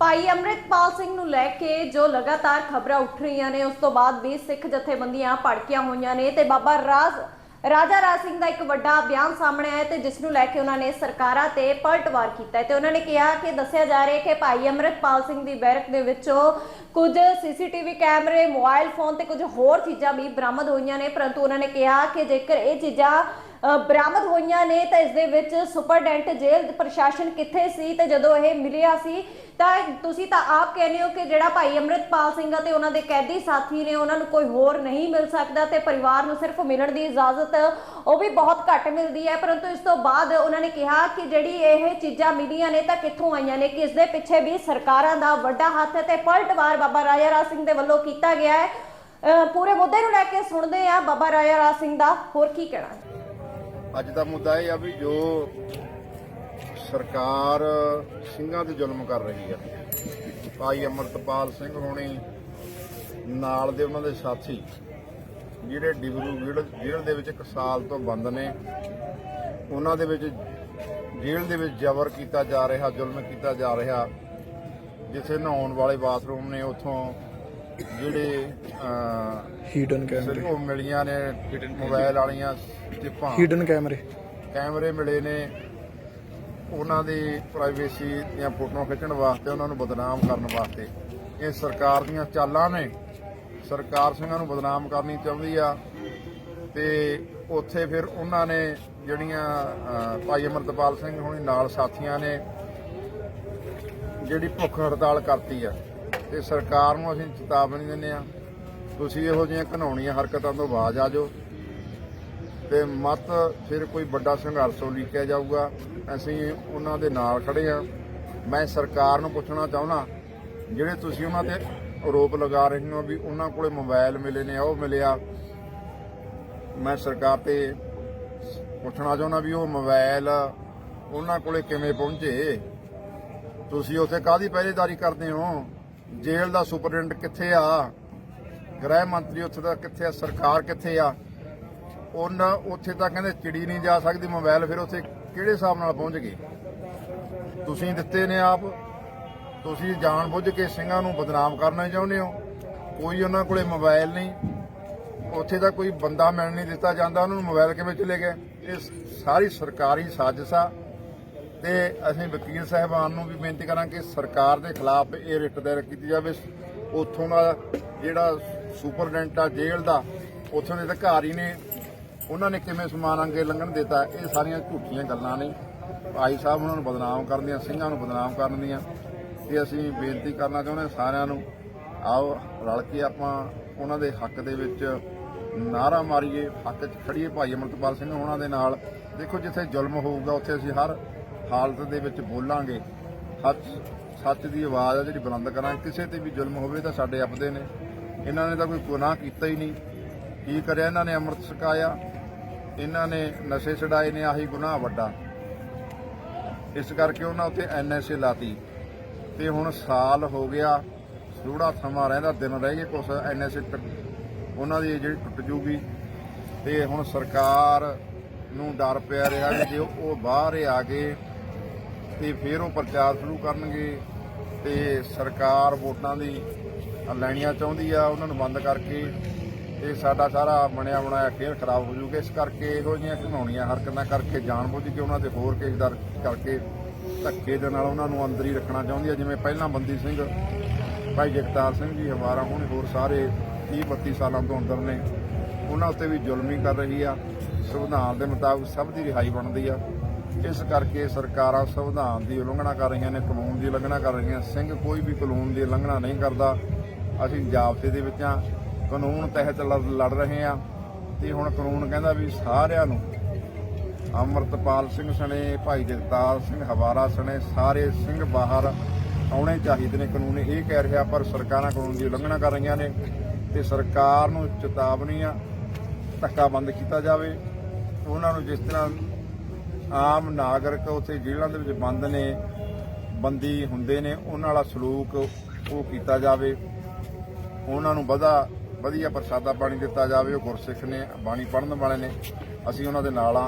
ਭਾਈ ਅੰਮ੍ਰਿਤਪਾਲ ਸਿੰਘ ਨੂੰ ਲੈ ਕੇ ਜੋ ਲਗਾਤਾਰ ਖਬਰਾਂ ਉੱਠ ਰਹੀਆਂ ਨੇ, ਉਸ ਤੋਂ ਬਾਅਦ ਵੀ ਸਿੱਖ ਜਥੇਬੰਦੀਆਂ ਭੜਕੀਆਂ ਹੋਈਆਂ ਨੇ ਤੇ ਬਾਬਾ ਰਾਜ, ਰਾਜਾ ਰਾਜ ਸਿੰਘ ਦਾ ਇੱਕ ਵੱਡਾ ਬਿਆਨ ਸਾਹਮਣੇ ਆਇਆ ਤੇ ਜਿਸ ਨੂੰ ਲੈ ਕੇ ਉਹਨਾਂ ਨੇ ਸਰਕਾਰਾਂ ਤੇ ਪਲਟਵਾਰ ਕੀਤਾ ਹੈ ਤੇ ਉਹਨਾਂ ਨੇ ਕਿਹਾ ਕਿ ਦੱਸਿਆ ਜਾ ਰਿਹਾ ਕਿ ਭਾਈ ਅੰਮ੍ਰਿਤਪਾਲ ਸਿੰਘ ਦੀ ਬੈਰਕ ਦੇ ਵਿੱਚੋਂ ਕੁਝ ਸੀਸੀਟੀਵੀ ਕੈਮਰੇ, ਮੋਬਾਈਲ ਫੋਨ ਤੇ ਕੁਝ ਹੋਰ ਚੀਜ਼ਾਂ ਵੀ ਬਰਾਮਦ ਹੋਈਆਂ ਨੇ, ਪਰੰਤੂ ਉਹਨਾਂ ਨੇ ਕਿਹਾ ਕਿ ਜੇਕਰ ਇਹ ਚੀਜ਼ਾਂ ਬਰਾਮਦ ਹੋਈਆਂ ਨੇ ਤਾਂ ਇਸ ਦੇ ਵਿੱਚ ਸੁਪਰਡੈਂਟ ਜੇਲ੍ਹ ਪ੍ਰਸ਼ਾਸਨ ਕਿੱਥੇ ਸੀ ਤੇ ਜਦੋਂ ਇਹ ਮਿਲਿਆ ਸੀ, ਤਾਂ ਤੁਸੀਂ ਤਾਂ ਆਪ ਕਹਿੰਦੇ ਹੋ ਕਿ ਜਿਹੜਾ ਭਾਈ ਅੰਮ੍ਰਿਤਪਾਲ ਸਿੰਘ ਅਤੇ ਉਹਨਾਂ ਦੇ ਕੈਦੀ ਸਾਥੀ ਨੇ ਉਹਨਾਂ ਨੂੰ ਕੋਈ ਹੋਰ ਨਹੀਂ ਮਿਲ ਸਕਦਾ ਤੇ ਪਰਿਵਾਰ ਨੂੰ ਸਿਰਫ ਮਿਲਣ ਦੀ ਇਜਾਜ਼ਤ ਉਹ ਵੀ ਬਹੁਤ ਘੱਟ ਮਿਲਦੀ ਹੈ, ਪਰੰਤੂ ਇਸ ਤੋਂ ਬਾਅਦ ਉਹਨਾਂ ਨੇ ਕਿਹਾ ਕਿ ਜਿਹੜੀ ਇਹ ਚੀਜ਼ਾਂ ਮਿਲੀਆਂ ਨੇ ਤਾਂ ਕਿੱਥੋਂ ਆਈਆਂ ਨੇ ਕਿ ਇਸ ਦੇ ਪਿੱਛੇ ਵੀ ਸਰਕਾਰਾਂ ਦਾ ਵੱਡਾ ਹੱਥ ਹੈ ਤੇ ਪਲਟਵਾਰ ਬਾਬਾ ਰਾਜਾ ਰਾਜ ਸਿੰਘ ਦੇ ਵੱਲੋਂ ਕੀਤਾ ਗਿਆ ਹੈ। ਪੂਰੇ ਮੁੱਦੇ ਨੂੰ ਲੈ ਕੇ ਸੁਣਦੇ ਆ ਬਾਬਾ ਰਾਜਾ ਰਾਜ ਸਿੰਘ ਦਾ, ਹੋਰ ਕੀ ਕਹਿਣਾ ਹੈ? ਅੱਜ ਦਾ ਮੁੱਦਾ ਇਹ ਆ ਵੀ ਜੋ ਸਰਕਾਰ ਸਿੰਘਾਂ ਤੇ ਜ਼ੁਲਮ ਕਰ ਰਹੀ ਆ। ਭਾਈ ਅਮਰਤਪਾਲ ਸਿੰਘ ਹੋਣੀ ਨਾਲ ਦੇ ਉਹਨਾਂ ਦੇ ਸਾਥੀ, ਜਿਹੜੇ ਡਿਬਰੂ ਜੇਲ੍ਹ ਦੇ ਵਿੱਚ ਇੱਕ ਸਾਲ ਤੋਂ ਬੰਦ ਨੇ, ਉਹਨਾਂ ਦੇ ਵਿੱਚ ਜੇਲ੍ਹ ਦੇ ਵਿੱਚ ਜ਼ਬਰ ਕੀਤਾ ਜਾ ਰਿਹਾ, ਜ਼ੁਲਮ ਕੀਤਾ ਜਾ ਰਿਹਾ, ਜਿੱਥੇ ਨਹਾਉਣ ਵਾਲੇ ਬਾਥਰੂਮ ਨੇ, ਉੱਥੋਂ ਜਿਹੜੇ ਹੀਡਨ ਕੈਮਰੇ ਉਹ ਮਿਲੀਆਂ ਨੇ ਮੋਬਾਈਲ ਵਾਲੀਆਂ ਚਿੱਪਾਂ ਹੀਡਨ ਕੈਮਰੇ ਕੈਮਰੇ ਮਿਲੇ ਨੇ। ਉਹਨਾਂ ਦੀ ਪ੍ਰਾਈਵੇਸੀ ਦੀਆਂ ਫੋਟੋਆਂ ਖਿੱਚਣ ਵਾਸਤੇ ਉਹਨਾਂ ਨੂੰ ਬਦਨਾਮ ਕਰਨ ਵਾਸਤੇ। ਇਹ ਸਰਕਾਰ ਦੀਆਂ ਚਾਲਾਂ ਨੇ। ਸਰਕਾਰ ਸਿੰਘਾਂ ਨੂੰ ਬਦਨਾਮ ਕਰਨੀ ਚਾਹੁੰਦੀ ਆ। ਤੇ ਉੱਥੇ ਫਿਰ ਉਹਨਾਂ ਨੇ ਜਿਹੜੀਆਂ ਭਾਈ ਅਮਰਤਪਾਲ ਸਿੰਘ ਹੋਣੀ ਨਾਲ ਸਾਥੀਆਂ ਨੇ ਜਿਹੜੀ ਭੁੱਖ ਹੜਤਾਲ ਕਰਤੀ ਆ। ਤੇ ਸਰਕਾਰ ਨੂੰ ਅਸੀਂ ਚੇਤਾਵਨੀ ਦਿੰਦੇ ਆ ਤੁਸੀਂ ਇਹੋ ਜਿਹੀਆਂ ਘਨਾਉਣੀਆਂ ਹਰਕਤਾਂ ਤੋਂ ਬਾਜ਼ ਆ ਜਾਓ। ਤੇ ਮਤ ਫਿਰ ਕੋਈ ਵੱਡਾ ਸੰਘਰਸ਼ ਉਲੀਕਿਆ ਜਾਊਗਾ। ਅਸੀਂ ਉਹਨਾਂ ਦੇ ਨਾਲ ਖੜੇ ਆ ਮੈਂ ਸਰਕਾਰ ਨੂੰ ਪੁੱਛਣਾ ਚਾਹੁੰਦਾ, ਜਿਹੜੇ ਤੁਸੀਂ ਉਹਨਾਂ ਤੇ ਆਰੋਪ ਲਗਾ ਰਹੇ ਹੋ ਵੀ ਉਹਨਾਂ ਕੋਲੇ ਮੋਬਾਈਲ ਮਿਲੇ ਨੇ, ਉਹ ਮਿਲਿਆ। ਮੈਂ ਸਰਕਾਰ ਤੇ ਪੁੱਛਣਾ ਚਾਹੁੰਦਾ ਵੀ ਉਹ ਮੋਬਾਈਲ ਉਹਨਾਂ ਕੋਲੇ ਕਿਵੇਂ ਪਹੁੰਚੇ? ਤੁਸੀਂ ਉੱਥੇ ਕਾਦੀ ਪਹਿਰੇਦਾਰੀ ਕਰਦੇ ਹੋ? ਜੇਲ੍ਹ ਦਾ ਸੁਪਰਡੈਂਟ ਕਿੱਥੇ ਆ? ਗ੍ਰਹਿ ਮੰਤਰੀ ਉੱਥੇ ਦਾ ਕਿੱਥੇ ਆ? ਸਰਕਾਰ ਕਿੱਥੇ ਆ? ਉਹਨਾਂ ਉੱਥੇ ਤਾਂ ਕਹਿੰਦੇ ਚਿੜੀ ਨਹੀਂ ਜਾ ਸਕਦੀ, ਮੋਬਾਈਲ ਫਿਰ ਉੱਥੇ ਕਿਹੜੇ ਹਿਸਾਬ ਨਾਲ ਪਹੁੰਚ ਗਏ? ਤੁਸੀਂ ਦਿੱਤੇ ਨੇ ਆਪ। ਤੁਸੀਂ ਜਾਣ ਬੁੱਝ ਕੇ ਸਿੰਘਾਂ ਨੂੰ ਬਦਨਾਮ ਕਰਨਾ ਚਾਹੁੰਦੇ ਹੋ। ਕੋਈ ਉਹਨਾਂ ਕੋਲੇ ਮੋਬਾਈਲ ਨਹੀਂ। ਉੱਥੇ ਦਾ ਕੋਈ ਬੰਦਾ ਮਿਲਣ ਨਹੀਂ ਦਿੱਤਾ ਜਾਂਦਾ। ਉਹਨਾਂ ਨੂੰ ਮੋਬਾਈਲ ਕਿਵੇਂ ਚਲੇ ਗਏ? ਇਹ ਸਾਰੀ ਸਰਕਾਰੀ ਸਾਜ਼ਿਸ਼ ਆ। ਤੇ ਅਸੀਂ ਵਕੀਲ ਸਾਹਿਬਾਨ ਨੂੰ ਵੀ ਬੇਨਤੀ ਕਰਾਂਗੇ ਕਿ ਸਰਕਾਰ ਦੇ ਖਿਲਾਫ ਇਹ ਰਿਟ ਦਾਇਰ ਕੀਤੀ ਜਾਵੇ। ਉੱਥੋਂ ਦਾ ਜਿਹੜਾ ਸੁਪਰਡੈਂਟ ਆ ਜੇਲ੍ਹ ਦਾ, ਉੱਥੋਂ ਦੇ ਅਧਿਕਾਰੀ ਨੇ, ਉਹਨਾਂ ਨੇ ਕਿਵੇਂ ਸਮਾਨ ਅੰਗੇ ਲੰਘਣ ਦਿੱਤਾ, ਇਹ ਸਾਰੀਆਂ ਝੂਠੀਆਂ ਗੱਲਾਂ ਨੇ। ਭਾਈ ਸਾਹਿਬ ਉਹਨਾਂ ਨੂੰ ਬਦਨਾਮ ਕਰਨ ਦੀਆਂ ਸਿੰਘਾਂ ਨੂੰ ਬਦਨਾਮ ਕਰਨ ਦੀਆਂ ਤੇ ਅਸੀਂ ਬੇਨਤੀ ਕਰਨਾ ਚਾਹੁੰਦੇ ਹਾਂ ਸਾਰਿਆਂ ਨੂੰ, ਆਓ ਰਲ ਕੇ ਆਪਾਂ ਉਹਨਾਂ ਦੇ ਹੱਕ ਦੇ ਵਿੱਚ ਨਾਰਾ ਮਾਰੀਏ, ਹੱਕ 'ਚ ਖੜੀਏ ਭਾਈ ਅਮਰਤਪਾਲ ਸਿੰਘ ਉਹਨਾਂ ਦੇ ਨਾਲ, ਦੇਖੋ ਜਿੱਥੇ ਜ਼ੁਲਮ ਹੋਊਗਾ, ਉੱਥੇ ਅਸੀਂ ਹਰ ਹਾਲਤ ਦੇ ਵਿੱਚ ਬੋਲਾਂਗੇ ਸੱਚ ਸੱਚ ਦੀ ਆਵਾਜ਼ ਆ ਜਿਹੜੀ ਬੁਲੰਦ ਕਰਾਂਗੇ ਕਿਸੇ ਤੇ ਵੀ ਜ਼ੁਲਮ ਹੋਵੇ ਤਾਂ ਸਾਡੇ ਆਪਦੇ ਨੇ। ਇਹਨਾਂ ਨੇ ਤਾਂ ਕੋਈ ਗੁਨਾਹ ਕੀਤਾ ਹੀ ਨਹੀਂ। ਕੀ ਕਰਿਆ ਇਹਨਾਂ ਨੇ? ਅੰਮ੍ਰਿਤ ਛਕਾਇਆ। ਇਹਨਾਂ ਨੇ ਨਸ਼ੇ ਛਡਾਏ ਨੇ, ਆਹੀ ਗੁਨਾਹ ਵੱਡਾ। ਇਸ ਕਰਕੇ ਉਹਨਾਂ ਉੱਤੇ ਐਨਐਸਏ ਲਾਤੀ। ਤੇ ਹੁਣ ਸਾਲ ਹੋ ਗਿਆ ਥੋੜਾ ਸਮਾਂ ਰਹਿੰਦਾ, ਦਿਨ ਰਹਿ ਗਏ ਕੁਛ ਐਨਐਸਏ ਉਹਨਾਂ ਦੀ ਜਿਹੜੀ ਟੁੱਟ ਜੂਗੀ। ਤੇ ਹੁਣ ਸਰਕਾਰ ਨੂੰ ਡਰ ਪਿਆ ਰਿਹਾ ਕਿ ਜੇ ਉਹ ਬਾਹਰ ਆ ਕੇ ਤੇ ਫਿਰ ਉਹ ਪ੍ਰਚਾਰ ਸ਼ੁਰੂ ਕਰਨਗੇ ਤੇ ਸਰਕਾਰ ਵੋਟਾਂ ਦੀ ਲੈਣੀਆਂ ਚਾਹੁੰਦੀ ਆ, ਉਹਨਾਂ ਨੂੰ ਬੰਦ ਕਰਕੇ ਤੇ ਸਾਡਾ ਸਾਰਾ ਬਣਿਆ ਬਣਾਇਆ ਖੇਲ ਖਰਾਬ ਹੋ ਜੂਗਾ ਇਸ ਕਰਕੇ ਇਹੋ ਜਿਹੀਆਂ ਘਿਨਾਉਣੀਆਂ ਹਰਕਤਾਂ ਕਰਕੇ ਜਾਣਬੁੱਝ ਕੇ ਉਹਨਾਂ ਦੇ ਹੋਰ ਕੇਸ ਦਰਜ ਕਰਕੇ ਧੱਕੇ ਦੇ ਨਾਲ ਉਹਨਾਂ ਨੂੰ ਅੰਦਰ ਹੀ ਰੱਖਣਾ ਚਾਹੁੰਦੀ ਆ, ਜਿਵੇਂ ਪਹਿਲਾਂ ਬੰਦੀ ਸਿੰਘ, ਭਾਈ ਜਗਤਾਰ ਸਿੰਘ ਜੀ ਹਮਾਰਾ ਹੁਣ, ਹੋਰ ਸਾਰੇ 30 32 ਸਾਲਾਂ ਤੋਂ ਅੰਦਰ ਨੇ। ਉਹਨਾਂ ਉੱਤੇ ਵੀ ਜ਼ੁਲਮੀ ਕਰ ਰਹੀ ਆ। ਸੰਵਿਧਾਨ ਦੇ ਮੁਤਾਬਕ ਸਭ ਦੀ ਰਿਹਾਈ ਬਣਦੀ ਆ। ਇਸ ਕਰਕੇ ਸਰਕਾਰਾਂ ਸੰਵਿਧਾਨ ਦੀ ਉਲੰਘਣਾ ਕਰ ਰਹੀਆਂ ਨੇ, ਕਾਨੂੰਨ ਦੀ ਉਲੰਘਣਾ ਕਰ ਰਹੀਆਂ। ਸਿੰਘ ਕੋਈ ਵੀ ਕਾਨੂੰਨ ਦੀ ਉਲੰਘਣਾ ਨਹੀਂ ਕਰਦਾ। ਅਸੀਂ ਜਾਬਤੇ ਦੇ ਵਿੱਚ ਆ ਕਾਨੂੰਨ ਤਹਿਤ ਲੜ ਲੜ ਰਹੇ ਆ ਤੇ ਹੁਣ ਕਾਨੂੰਨ ਕਹਿੰਦਾ ਵੀ ਸਾਰਿਆਂ ਨੂੰ ਅਮਰਤਪਾਲ ਸਿੰਘ ਸਣੇ, ਭਾਈ ਜਗਤਾਰ ਸਿੰਘ ਹਵਾਰਾ ਸਣੇ, ਸਾਰੇ ਸਿੰਘ ਬਾਹਰ ਆਉਣੇ ਚਾਹੀਦੇ ਨੇ। ਕਾਨੂੰਨ ਇਹ ਕਹਿ ਰਿਹਾ, ਪਰ ਸਰਕਾਰਾਂ ਕਾਨੂੰਨ ਦੀ ਉਲੰਘਣਾ ਕਰ ਰਹੀਆਂ ਨੇ ਤੇ ਸਰਕਾਰ ਨੂੰ ਚੇਤਾਵਨੀ ਆ ਧੱਕਾ ਬੰਦ ਕੀਤਾ ਜਾਵੇ। ਉਹਨਾਂ ਨੂੰ ਜਿਸ ਤਰ੍ਹਾਂ ਆਮ ਨਾਗਰਿਕ ਉੱਥੇ ਜੇਲ੍ਹਾਂ ਦੇ ਵਿੱਚ ਬੰਦ ਨੇ, ਬੰਦੀ ਹੁੰਦੇ ਨੇ, ਉਹਨਾਂ ਵਾਲਾ ਸਲੂਕ ਉਹ ਕੀਤਾ ਜਾਵੇ। ਉਹਨਾਂ ਨੂੰ ਵਧਾ, ਵਧੀਆ ਪ੍ਰਸਾਦਾ ਪਾਣੀ ਦਿੱਤਾ ਜਾਵੇ, ਉਹ ਗੁਰਸਿੱਖ ਨੇ, ਬਾਣੀ ਪੜ੍ਹਨ ਵਾਲੇ ਨੇ। ਅਸੀਂ ਉਹਨਾਂ ਦੇ ਨਾਲ ਆ।